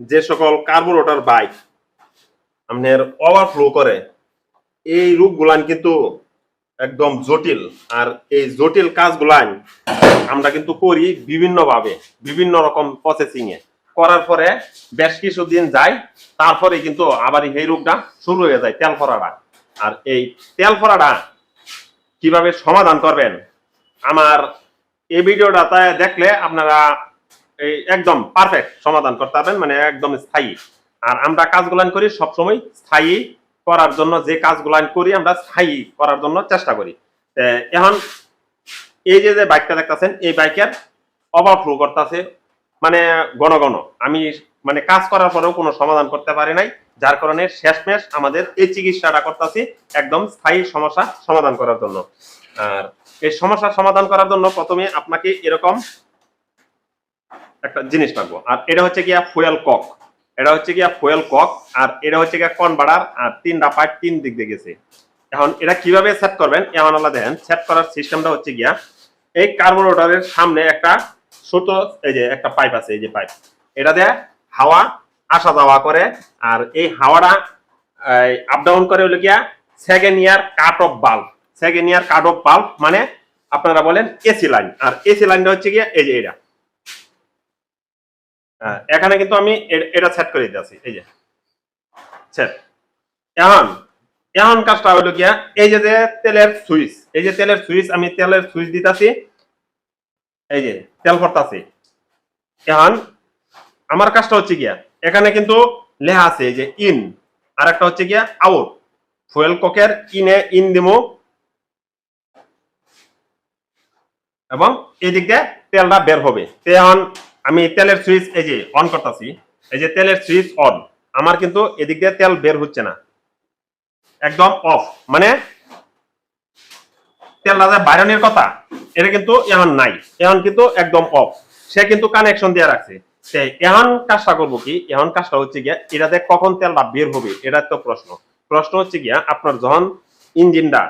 যে সকল carburettor bike আপনার ওভারফ্লো করে, এই রূপগুলান কিন্তু একদম জটিল। আর এই জটিল কাজগুলান আমরা কিন্তু করি বিভিন্নভাবে, বিভিন্ন রকম প্রসেসিং এ। করার পরে বেশ কিছুদিন যায়, তারপরে কিন্তু আবার এই রোগটা শুরু হয়ে যায় তেল ফরাটা আর এই তেল ফরাটা কীভাবে সমাধান করবেন, আমার এই ভিডিওটা দেখলে আপনারা একদম পারফেক্ট সমাধান করতে পারবেন মানে একদম স্থায়ী। আর আমরা কাজগুলান করি সবসময় স্থায়ী করার জন্য, যে কাজগুলান করি আমরা স্থায়ী করার জন্য চেষ্টা করি। এখন এই যে যে বাইকটা দেখতেছেন, এই বাইকের ওভারফ্লো করতেছে মানে ঘন ঘন। আমি মানে কাজ করার পরেও কোনো সমাধান করতে পারি নাই, যার কারণে শেষমেশ আমাদের এই চিকিৎসাটা করতেছি একদম স্থায়ী সমস্যা সমাধান করার জন্য। আর এই সমস্যা সমাধান করার জন্য প্রথমে আপনাকে এরকম একটা জিনিস লাগবো আর এটা হচ্ছে গিয়া ফুয়েল কক। এটা হচ্ছে গিয়া ফুয়েল কক, আর এটা হচ্ছে গিয়া কনভার্টার আর তিনটা পার্ট তিন দিক দিয়ে গেছে। এখন এটা কীভাবে সেট করবেন? এমন আল্লাহ দেখেন সেট করার সিস্টেমটা হচ্ছে গিয়া এই কার্বন কার্বোরেটরের সামনে একটা ছোট, এই যে একটা পাইপ আছে, এই যে পাইপ এটা দিয়ে হাওয়া আসা যাওয়া করে, আর এই হাওয়াটা আপ ডাউন করে হলো গিয়া second year cut off bulb second year cut off bulb মানে আপনারা বলেন এসি লাইন আর এসি লাইনটা হচ্ছে গিয়া এই যে এটা এখানে কিন্তু আমি এটা সেট করে দিতে আছি, এই যে। সেট এখন এখন কাজটা হলো গিয়া, এই যে যে তেলের সুইচ, এই যে তেলের সুইচ, আমি তেলের সুইচ দিতাছি এই যে তেল ভরতাছি এখন, আমার কাজটা হচ্ছে গিয়া, এখানে কিন্তু লেখা আছে যে ইন আর একটা হচ্ছে গিয়া আউট ফুয়েল কোকের ইনে ইন দিমু। এবং এই দিক দিয়ে তেলটা বের হবে। এখন আমি তেলের সুইচ এই যে অন করতেছি, এই যে তেলের সুইচ অন আমার কিন্তু এদিক দিয়ে তেল বের হচ্ছে না। একদম অফ মানে তেলটা যে বাইরনের কথা, এটা কিন্তু এখন নাই এখন কিন্তু একদম অফ সে কিন্তু কানেকশন দিয়ে রাখছে। এখন কাজটা করব কি? এখন কাজটা হচ্ছে গিয়া, এটাতে কখন তেলটা বের হবে, এটা তো প্রশ্ন। প্রশ্ন হচ্ছে গিয়া, আপনার যখন ইঞ্জিনটা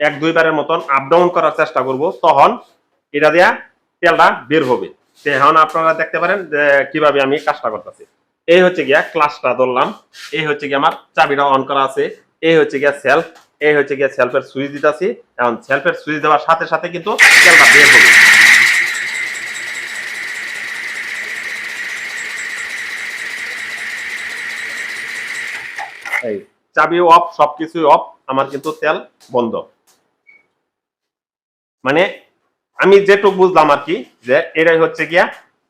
এক দুইবারের মতন আপ ডাউন করার চেষ্টা করব, তখন এটা দিয়া তেলটা বের হবে। এখন আপনারা দেখতে পারেন কীভাবে আমি কাজটা করতেছি। এই হচ্ছে গিয়া ক্লাসটা ধরলাম। এই হচ্ছে গিয়া আমার চাবিটা অন করা আছে। এই হচ্ছে গিয়া সেলফ এই হচ্ছে গিয়া সেলফের সুইচ দিতেছি। এখন সেলফের সুইচ দেওয়ার সাথে সাথে কিন্তু তেলটা বের হবে। চাবি অফ সবকিছু অফ আমার কিন্তু তেল বন্ধ। মানে আমি যেটুক বুঝলাম আর কি, যে এটাই হচ্ছে গিয়া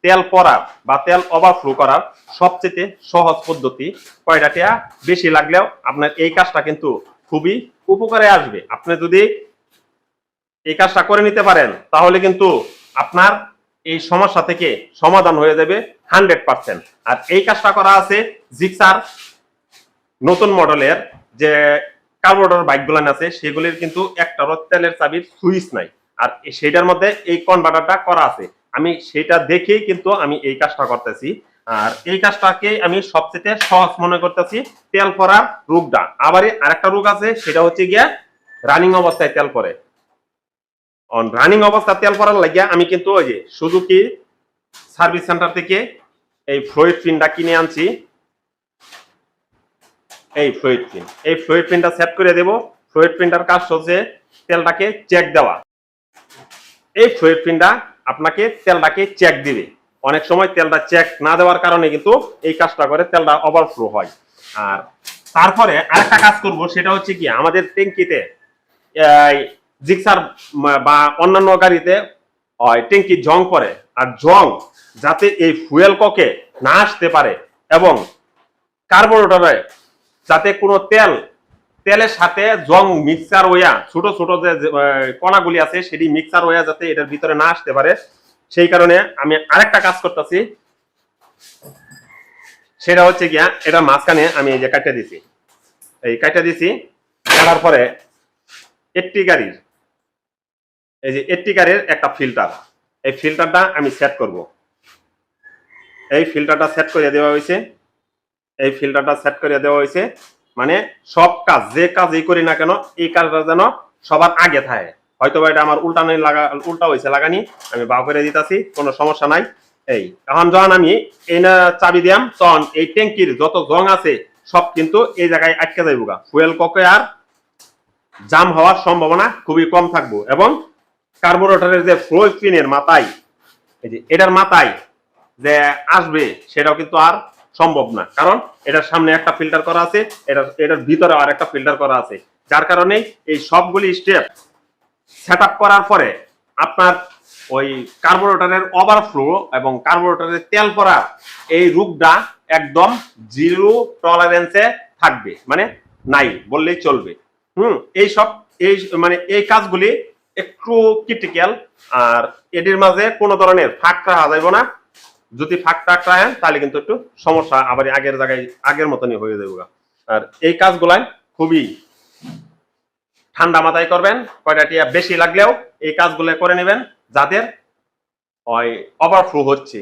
তেল পরার বা তেল ওভারফ্লো করার সবচেয়ে সহজ পদ্ধতি। কয়টা বেশি লাগলেও আপনার এই কাজটা কিন্তু খুবই উপকারে আসবে। আপনি যদি এই কাজটা করে নিতে পারেন, তাহলে কিন্তু আপনার এই সমস্যা থেকে সমাধান হয়ে যাবে হান্ড্রেড পার্সেন্ট। আর এই কাজটা করা আছে জিক্সার নতুন মডেলের যে কার্বোরেটর বাইকগুলো আছে, সেগুলির কিন্তু একটারও তেলের চাবির সুইচ নাই। আর সেটার মধ্যে এই কনভার্টারটা করা আছে। আমি সেটা দেখেই কিন্তু আমি এই কাজটা করতেছি। আর এই কাজটাকে আমি সবচেয়ে সহজ মনে করতেছি, তেল পরার রোগটা। আবার আরেকটা রোগ আছে, সেটা হচ্ছে গিয়া রানিং অবস্থায় তেল পরে রানিং অবস্থা তেল পরার লাগিয়া আমি কিন্তু ওই যে সুজুকি সার্ভিস সেন্টার থেকে এই ফ্লুইড পিনটা কিনে আনছি। এই ফ্লুইড পিন এই ফ্লুইড পিনটা সেট করে দেব। ফ্লুইড পিনটার কাজ হচ্ছে তেলটাকে চেক দেওয়া। এই ফ্লুইড পিনটা আপনাকে তেলটাকে চেক দিবে। অনেক সময় তেলটা চেক না দেওয়ার কারণে কিন্তু এই কাজটা করে তেলটা ওভারফ্লো হয়। আর তারপরে আরেকটা কাজ করব, সেটা হচ্ছে কি, আমাদের ট্যাঙ্কিতে জিক্সার বা অন্যান্য গাড়িতে ট্যাঙ্কি জং পড়ে। আর জং যাতে এই ফুয়েল ককে না আসতে পারে এবং কার্বোরেটরে যাতে কোনো তেল তেলের সাথে জং মিক্সার হইয়া, ছোট ছোট যে কণাগুলি আছে, সেটি মিক্সার হইয়া যাতে এটার ভিতরে না আসতে পারে। সেই কারণে আমি আরেকটা কাজ করতেছি। সেটা হচ্ছে গিয়া, এটা মাঝখানে আমি এই যে কাটে দিছি। এই কাটে দিছি, কাটার পরে একটি গাড়ির, এই যে একটি গাড়ির একটা ফিল্টার। এই ফিল্টারটা আমি সেট করব। এই ফিল্টারটা সেট করে দেওয়া হয়েছে। এই ফিল্টারটা সেট করে দেওয়া হয়েছে। মানে সব কাজ, যে কাজই করি না কেন, এই কাজটা যেন সবার আগে থাকে। হয়তো বা এটা আমার উল্টা নেই লাগা উল্টা হয়েছে লাগানি, আমি বাউ করে দিতেছি, কোনো সমস্যা নাই। এই, এখন যখন আমি, এই না চাবি দিয়াম, তখন এই ট্যাঙ্কির যত জং আছে, সব কিন্তু এই জায়গায় আটকে যাইব গা ফুয়েল ককে আর জাম হওয়ার সম্ভাবনা খুবই কম থাকব এবং কার্বোরেটরের যে ফ্লো পিনের মাথায়, এই যে এটার মাথায় যে আসবে, সেটাও কিন্তু আর সম্ভব না। কারণ এটার সামনে একটা ফিল্টার করা আছে, এটার এটার ভিতরে আর একটা ফিল্টার করা আছে। যার কারণে এই সবগুলি স্টেপ সেট করার পরে আপনার ওই কার্বোরেটরের ওভারফ্লো এবং কার্বোরেটরের তেল পড়া এই রূপটা একদম জিরো টলারেন্সে থাকবে। মানে নাই, বললেই চলবে। হুম, এই সব এই মানে এই কাজগুলি একটু ক্রিটিক্যাল আর এটির মাঝে কোনো ধরনের ফাঁক রাখা যাইব না। যদি ফাঁক টাক রাখেন, তাহলে কিন্তু একটু সমস্যা আবার আগের জায়গায়, আগের মতনই হয়ে যাবে আর এই কাজগুলাই খুবই ঠান্ডা মাথায় করবেন, কয়টা টিয়া বেশি লাগলেও এই কাজগুলো করে নেবেন, যাদের ওই ওভারফ্লো হচ্ছে।